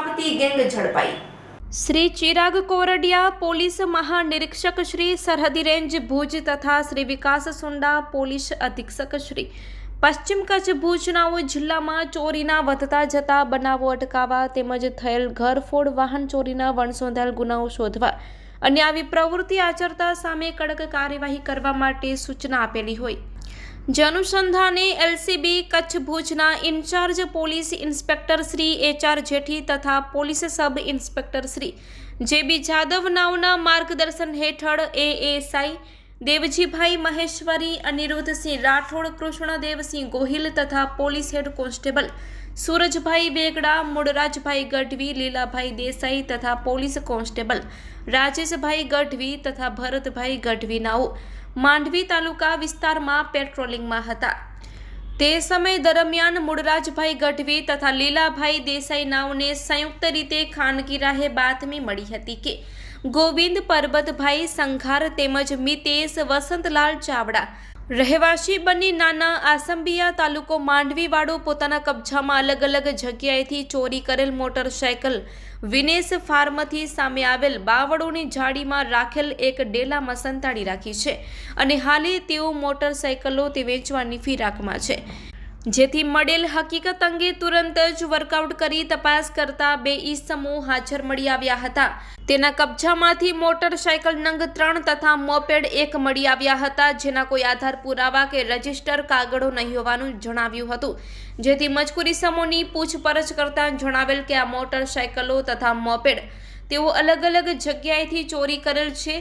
આપતી ગેંગ ઝડપાઈ. શ્રી ચિરાગ કોરડિયા પોલીસ મહાનિરીક્ષક શ્રી સરહદી રેન્જ ભુજ તથા શ્રી વિકાસ સુંડા પોલીસ અધિક્ષક શ્રી. પશ્ચિમ કચ્છ ભુજનાઓ જિલ્લામાં ચોરીના વધતા જતા બનાવો અટકાવવા તેમજ થયેલ ઘરફોડ વાહન ચોરીના વણસોંધાયેલ ગુનાઓ શોધવા અને આવી પ્રવૃત્તિ આચરતા સામે કડક કાર્યવાહી કરવા માટે સૂચના આપેલી હોય. જે એલસીબી કચ્છ ભુજના in charge police inspector Shri H R Jethi તથા પોલીસ સબ ઇન્સ્પેક્ટર શ્રી જે બી જાદવ નાવના માર્ગદર્શન હેઠળ એએસઆઈ દેવજીભાઈ મહેશ્વરી, અનિરુદ્ધસિંહ રાઠોડ, કૃષ્ણદેવસિંહ ગોહિલ તથા police head constable Surajbhai Begada Mulrajbhai Gadhvi, Lilabhai Desai તથા પોલીસ કોન્સ્ટેબલ રાજેશભાઈ ગઢવી તથા ભરતભાઈ ગઢવી નાઓ માંડવી તાલુકા વિસ્તારમાં પેટ્રોલિંગમાં હતા. તે સમય દરમિયાન મૂળરાજભાઈ ગઢવી તથા લીલાભાઈ દેસાઈ નાવને સંયુક્ત રીતે ખાનગી રાહે બાતમી મળી હતી કે, ગોવિંદ પરબતભાઈ સંઘાર તેમજ મિતેશ વસંતલાલ ચાવડા રહેવાસી બની નાના આસંબિયા તાલુકો માંડવીવાળો પોતાના કબજામાં અલગ અલગ જગ્યાએથી ચોરી કરેલ મોટરસાયકલ વિનેશ ફાર્મથી સામે આવેલ બાવળોની જાળીમાં રાખેલ એક ડેલામાં સંતાડી રાખી છે અને હાલે તેઓ મોટરસાયકલો તે વેચવાની ફિરાકમાં છે. જેથી મળેલ હકીકત અંગે તુરંત જ વર્કઆઉટ કરી તપાસ કરતા બે ઈસમો હાજર મળી આવ્યા હતા. તેના કબજામાંથી મોટરસાયકલ નંગ ત્રણ તથા મોપેડ એક મળી આવ્યા હતા, જેના કોઈ આધાર પુરાવા કે રજિસ્ટર કાગળો નહીં હોવાનું જણાવ્યું હતું. જેથી મજકૂરી સમોની પૂછપરછ કરતા જણાવેલ કે આ મોટરસાયકલો તથા મોપેડ તેઓ અલગ અલગ જગ્યાએથી ચોરી કરેલ છે.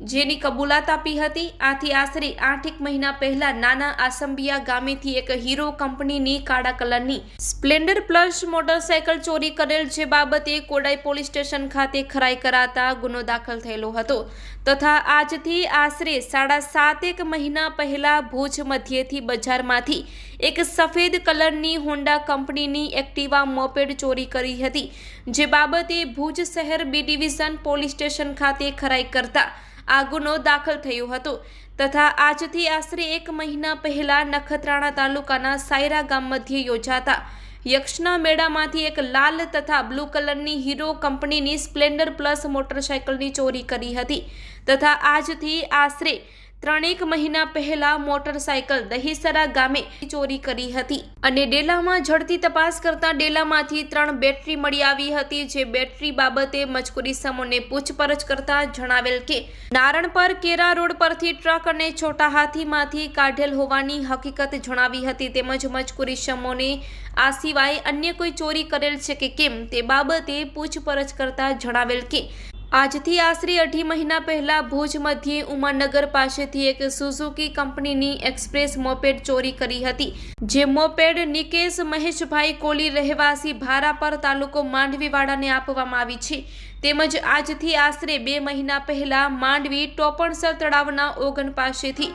જેની કબૂલાત આપી હતી. આથી આશરે આઠેક મહિના પહેલા નાના આસંબિયા ગામેથી એક હીરો કંપનીની કાળા કલરની સ્પ્લેન્ડર પ્લસ મોટરસાયકલ ચોરી કરેલ જે બાબતે કોડાઈ પોલીસ સ્ટેશન ખાતે ખરાઈ કરાતા ગુનો દાખલ થયેલો હતો. તથા આજથી આશરે સાડા સાતેક મહિના પહેલા ભુજ મધ્યેથી બજારમાંથી એક સફેદ કલરની હોન્ડા કંપનીની એક્ટિવા મોપેડ ચોરી કરી હતી, જે બાબતે ભુજ શહેર બી ડિવિઝન પોલીસ સ્ટેશન ખાતે ખરાઈ કરતા આ ગુનો દાખલ થયો હતો. તથા આજથી આશરે એક મહિના પહેલા નખત્રાણા તાલુકાના સાયરા ગામ મધ્યે યોજાતા યક્ષના મેળામાંથી એક લાલ તથા બ્લુ કલરની હીરો કંપનીની સ્પ્લેન્ડર પ્લસ મોટરસાયકલની ચોરી કરી હતી. તથા આજથી આશરે ત્રણેક મહિના પહેલા મોટરસાયકલ દહીસરા ગામે ચોરી કરી હતી અને ડેલામાં ઝડપી તપાસ કરતા ડેલામાંથી ત્રણ બેટરી મળી આવી હતી, જે બેટરી બાબતે મજકૂરી સમૂહને પૂછપરછ કરતા જણાવેલ કે નારણ પર કેરા રોડ પરથી ટ્રક અને છોટા હાથીમાંથી કાઢેલ હોવાની હકીકત જણાવી હતી. તેમજ મજકૂરી સમૂહને આ સિવાય અન્ય કોઈ ચોરી કરેલ છે કે કેમ તે બાબતે પૂછપરછ કરતા જણાવેલ કે આજથી આશરે અઢી મહિના પહેલા ભુજ મધ્યે ઉમાનગર પાસેથી એક સુઝુકી કંપનીની એક્સપ્રેસ મોપેડ ચોરી કરી હતી, જે મોપેડ નિકેશ મહેશભાઈ કોલી રહેવાસી ભારાપર તાલુકો માંડવીવાડાને આપવામાં આવી છે. તેમજ આજથી આશરે બે મહિના પહેલા માંડવી ટોપણસર તળાવના ઓગન પાસેથી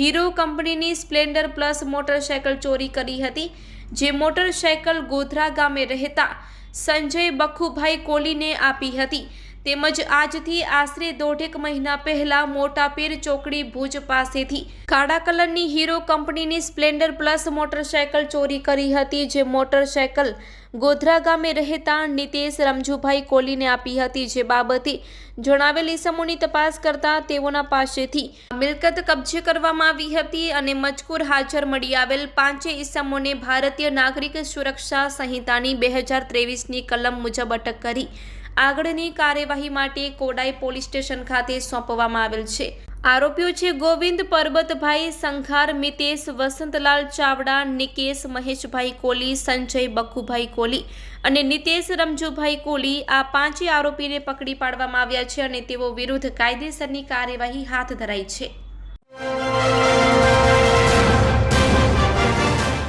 હીરો કંપનીની સ્પ્લેન્ડર પ્લસ મોટરસાયકલ ચોરી કરી હતી, જે મોટરસાયકલ ગોધરા ગામે રહેતા સંજય બખુભાઈ કોલીને આપી હતી. તેમજ આજથી આશરે દોઢેક મહિના પહેલા મોટાપીર ચોકડી ભુજ પાસેથી કાળા કલરની હીરો કંપનીની સ્પ્લેન્ડર પ્લસ મોટરસાયકલ ચોરી કરી હતી, જે મોટરસાયકલ ગોધરા ગામે રહેતા નિતેશ રમજુભાઈ કોલીને આપી હતી. જે બાબતે જણાવેલ ઇસમોની તપાસ કરતા તેઓના પાસેથી મિલકત કબજે કરવામાં આવી હતી અને મજકૂર હાજર મળી આવેલ પાંચે ઇસમોને ભારતીય નાગરિક સુરક્ષા સંહિતાની બે હજાર ત્રેવીસની કલમ મુજબ અટક કરી આગળની કાર્યવાહી માટે કોડાઈ પોલીસ સ્ટેશન ખાતે સોંપવામાં આવેલ છે. આરોપીઓ છે ગોવિંદ પરબતભાઈ, સંઘાર મિતેશ, વસંતલાલ ચાવડા, નિકેશ મહેશભાઈ કોલી, સંજય બખુભાઈ કોલી અને નિતેશ રમજુભાઈ કોલી આ પાંચે આરોપીને પકડી પાડવામાં આવ્યા છે અને તેઓ વિરુદ્ધ કાયદેસરની કાર્યવાહી હાથ ધરાઈ છે.